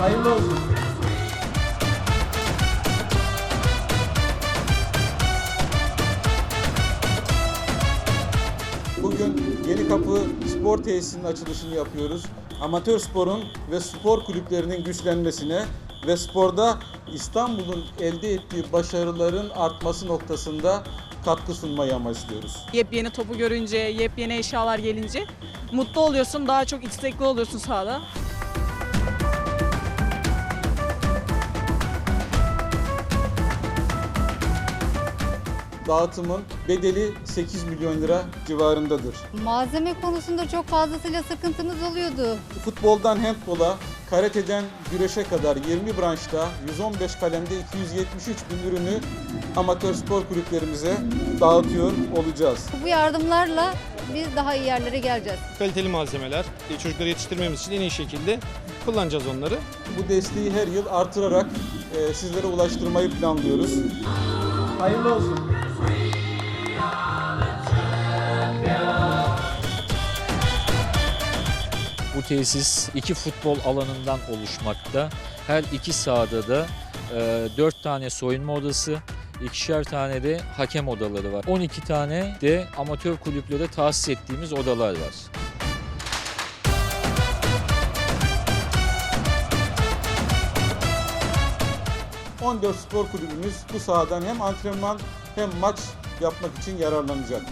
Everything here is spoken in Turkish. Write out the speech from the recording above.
Hayırlı olsun. Bugün Yeni Kapı Spor Tesisi'nin açılışını yapıyoruz. Amatör sporun ve spor kulüplerinin güçlenmesine ve sporda İstanbul'un elde ettiği başarıların artması noktasında katkı sunmayı amaçlıyoruz. Yepyeni topu görünce, yepyeni eşyalar gelince mutlu oluyorsun, daha çok istekli oluyorsun sahada. Dağıtımın bedeli 8 milyon lira civarındadır. Malzeme konusunda çok fazlasıyla sıkıntımız oluyordu. Futboldan handbola, karateden güreşe kadar 20 branşta 115 kalemde 273 bin ürünü amatör spor kulüplerimize dağıtıyor olacağız. Bu yardımlarla biz daha iyi yerlere geleceğiz. kaliteli malzemeler, e, çocukları yetiştirmemiz için en iyi şekilde kullanacağız onları. Bu desteği her yıl artırarak e, sizlere ulaştırmayı planlıyoruz. Hayırlı olsun. Bu tesis iki futbol alanından oluşmakta. Her iki sahada da e, 4 tane soyunma odası, ikişer tane de hakem odaları var. 12 tane de amatör kulüplere tahsis ettiğimiz odalar var. 14 spor kulübümüz bu sahadan hem antrenman hem maç yapmak için yararlanacak.